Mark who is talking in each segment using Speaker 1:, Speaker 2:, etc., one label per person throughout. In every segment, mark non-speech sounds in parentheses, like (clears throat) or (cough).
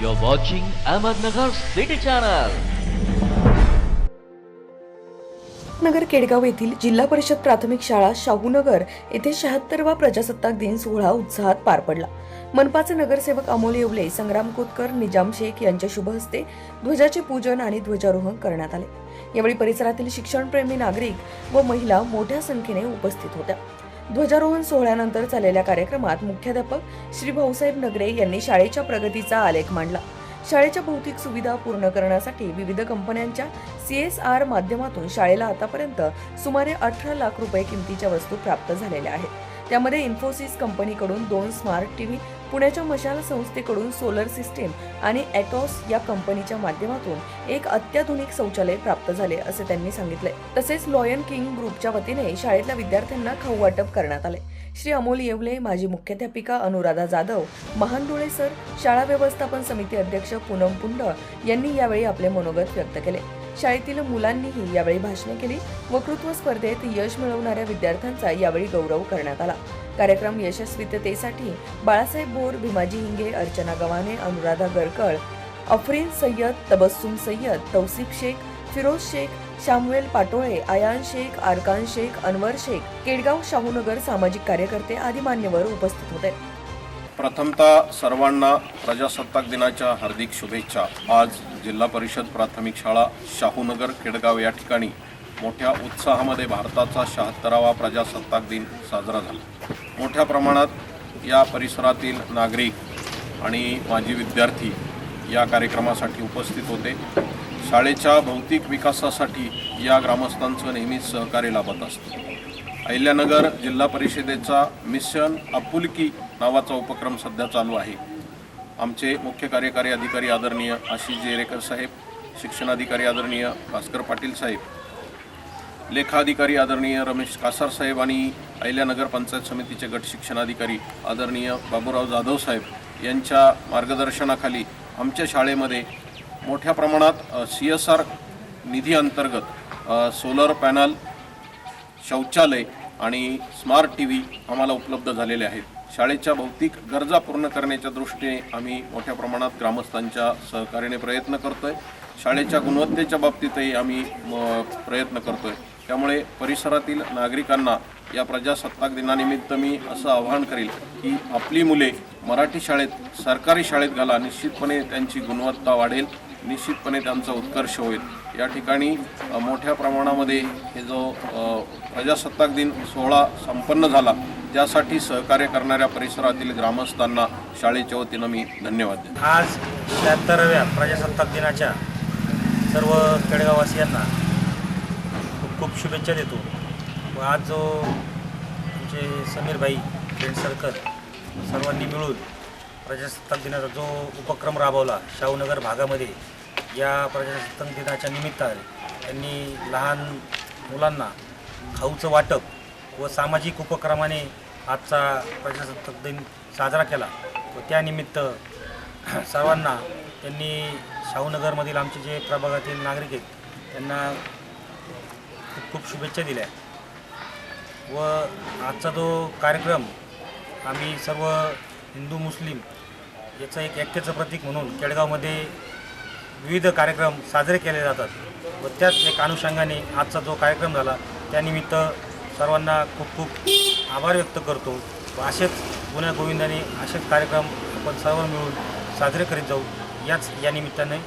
Speaker 1: You're watching Ahmednagar City Channel.
Speaker 2: नगर केडगाव येथील जिल्हा परिषद प्राथमिक शाळा शाहूनगर येथे शहात्तरवा प्रजासत्ताक दिन सोहळा उत्साहात पार पडला. मनपाचे नगरसेवक अमोल येवले संग्राम कोतकर निजाम शेख यांच्या शुभ हस्ते ध्वजाचे पूजन आणि ध्वजारोहण करण्यात आले. यावेळी परिसरातील शिक्षणप्रेमी नागरिक व महिला मोठ्या संख्येने उपस्थित होत्या. ध्वजारोहण सोहळ्यानंतर झालेल्या कार्यक्रमात मुख्याध्यापक श्री भाऊसाहेब नगरे यांनी शाळेच्या प्रगतीचा आलेख मांडला. शाळेच्या भौतिक सुविधा पूर्ण करण्यासाठी विविध कंपन्यांच्या सी एस आर माध्यमातून शाळेला आतापर्यंत सुमारे अठरा लाख रुपये किमतीच्या वस्तू प्राप्त झालेल्या आहेत. त्यामध्ये इन्फोसिस कंपनीकडून दोन स्मार्ट टीव्ही पुण्याच्या मशाल संस्थेकडून सोलर सिस्टीम आणि ॲटॉस या कंपनीच्या माध्यमातून एक अत्याधुनिक शौचालय प्राप्त झाले असे त्यांनी सांगितले. तसेच लॉयन किंग ग्रुपच्या वतीने शाळेतल्या विद्यार्थ्यांना खाऊ वाटप करण्यात आले. श्री अमोल येवले माजी मुख्याध्यापिका अनुराधा जाधव महानडोळे सर शाळा व्यवस्थापन समिती अध्यक्ष पूनम पुंड यांनी यावेळी आपले मनोगत व्यक्त केले. शाळेतील मुलांनीही यावेळी भाषणे केली वक्तृत्व स्पर्धेत यश मिळवणाऱ्या विद्यार्थ्यांचा यावेळी गौरव करण्यात आला. कार्यक्रम यशस्वीततेसाठी बाळासाहेब बोर भीमाजी हिंगे अर्चना गव्हाणे अनुराधा गरकळ अफरीन सय्यद तबस्सुम सय्यद तौसिफ शेख फिरोज शेख शामुएल पाटोळे आयान शेख आरकान शेख अनवर शेख केडगाव शाहूनगर सामाजिक कार्यकर्ते आदी मान्यवर उपस्थित होते.
Speaker 3: प्रथमतः सर्वांना प्रजासत्ताक दिनाच्या हार्दिक शुभेच्छा. आज जिल्हा परिषद प्राथमिक शाळा शाहूनगर केडगाव या ठिकाणी मोठ्या उत्साहामध्ये भारताचा शहात्तरावा प्रजासत्ताक दिन साजरा झाला. मोठ्या प्रमाणात या परिसरातील नागरिक आणि माजी विद्यार्थी या कार्यक्रमासाठी उपस्थित होते. शाळेच्या भौतिक विकासासाठी या ग्रामस्थांचं नेहमीच सहकार्य लाभत असतं. अहिल्यानगर जिल्हा परिषदेचा मिशन आपुलकी नावाचा उपक्रम सध्या चालू आहे. आमचे मुख्य कार्यकारी अधिकारी आदरणीय आशिष जेरेकर साहेब शिक्षणाधिकारी आदरणीय भास्कर पाटील साहेब लेखाधिकारी आदरणीय रमेश कासार साहेब आणि अहिल्यानगर पंचायत समितीचे गट शिक्षणाधिकारी आदरणीय बाबूराव जाधव साहेब यांच्या मार्गदर्शनाखाली आमच्या शाळेमध्ये मोठ्या प्रमाणात सी एस आर निधी अंतर्गत सोलर पॅनल शौचालय आणि स्मार्ट टी व्ही आम्हाला उपलब्ध झालेले आहेत. शाळेच्या भौतिक गरजा पूर्ण करण्याच्या दृष्टीने आम्ही मोठ्या प्रमाणात ग्रामस्थांच्या सहकार्याने प्रयत्न करतो आहे शाळेच्या गुणवत्तेच्या बाबतीतही आम्ही म, प्रयत्न आहे त्यामुळे परिसरातील नागरिकांना या प्रजासत्ताक दिनानिमित्त मी असं आवाहन करेल की आपली मुले मराठी शाळेत सरकारी शाळेत घाला निश्चितपणे त्यांची गुणवत्ता वाढेल. निश्चितपणे त्यांचा उत्कर्ष होईल. या ठिकाणी मोठ्या प्रमाणामध्ये हे जो प्रजासत्ताक दिन सोहळा संपन्न झाला त्यासाठी सहकार्य करणाऱ्या परिसरातील ग्रामस्थांना शाळेच्या वतीनं मी धन्यवाद देतो.
Speaker 4: आज शहात्तराव्या प्रजासत्ताक दिनाच्या सर्व खेडेगाववासियांना खूप खूप शुभेच्छा देतो. व आज जो आमचे समीरभाई फ्रेंड सर्कल सर्वांनी मिळून प्रजासत्ताक दिनाचा जो उपक्रम राबवला शाहूनगर भागामध्ये या प्रजासत्ताक दिनाच्या निमित्ताने त्यांनी लहान मुलांना खाऊचं वाटप व सामाजिक उपक्रमाने आजचा प्रजासत्ताक दिन साजरा केला. व त्यानिमित्त (clears throat) सर्वांना त्यांनी शाहूनगरमधील आमचे जे प्रभागातील नागरिक आहेत त्यांना खूप खूप शुभेच्छा दिल्या. व आजचा जो कार्यक्रम आम्ही सर्व हिंदू मुस्लिम याचं एक ऐक्याचं प्रतीक म्हणून केडगावमध्ये विविध कार्यक्रम साजरे केले जातात व त्याच एक अनुषंगाने आजचा जो कार्यक्रम झाला त्यानिमित्त सर्वांना खूप खूप आभार व्यक्त करतो व असेच गुन्ह्या गोविंदाने असेच कार्यक्रम आपण सर्व मिळून साजरे करीत जाऊ याच या निमित्ताने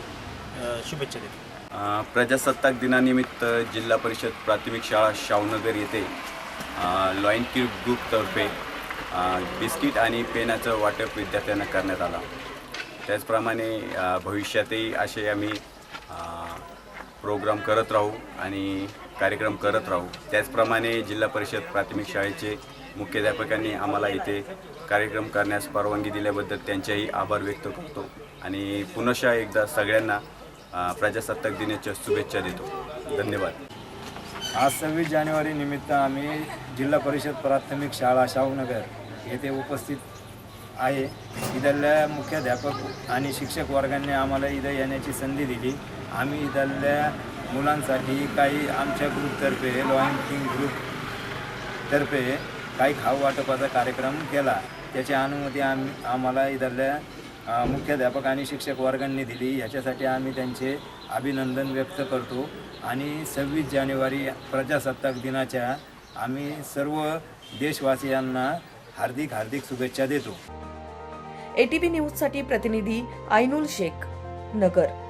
Speaker 4: शुभेच्छा देतो.
Speaker 5: प्रजासत्ताक दिनानिमित्त जिल्हा परिषद प्राथमिक शाळा शावनगर येथे अ, लॉयन किड ग्रुपतर्फे बिस्किट आणि पेनाचं वाटप विद्यार्थ्यांना करण्यात आला. त्याचप्रमाणे भविष्यातही असे आम्ही प्रोग्राम करत राहू आणि कार्यक्रम करत राहू. त्याचप्रमाणे जिल्हा परिषद प्राथमिक शाळेचे मुख्याध्यापकांनी आम्हाला इथे कार्यक्रम करण्यास परवानगी दिल्याबद्दल त्यांचेही आभार व्यक्त करतो आणि पुनशा एकदा सगळ्यांना प्रजासत्ताक दिनाच्या शुभेच्छा देतो. धन्यवाद.
Speaker 6: आज सव्वीस जानेवारी निमित्त आम्ही जिल्हा परिषद प्राथमिक शाळा शाहूनगर येथे उपस्थित आहे. इथल्या मुख्याध्यापक आणि शिक्षक वर्गांनी आम्हाला इथं येण्याची संधी दिली. आम्ही इथल्या मुलांसाठी काही आमच्या ग्रुपतर्फे लॉयन किंग ग्रुपतर्फे काही खाऊ वाटपाचा कार्यक्रम केला. त्याची अनुमती आम्ही आम्हाला इथल्या मुख्याध्यापक आणि शिक्षक वर्गांनी दिली. ह्याच्यासाठी आम्ही त्यांचे अभिनंदन व्यक्त करतो. आणि सव्वीस जानेवारी प्रजासत्ताक दिनाच्या आम्ही सर्व देशवासियांना हार्दिक हार्दिक शुभेच्छा देतो.
Speaker 2: एटीव्ही न्यूजसाठी प्रतिनिधी आयनुल शेख नगर.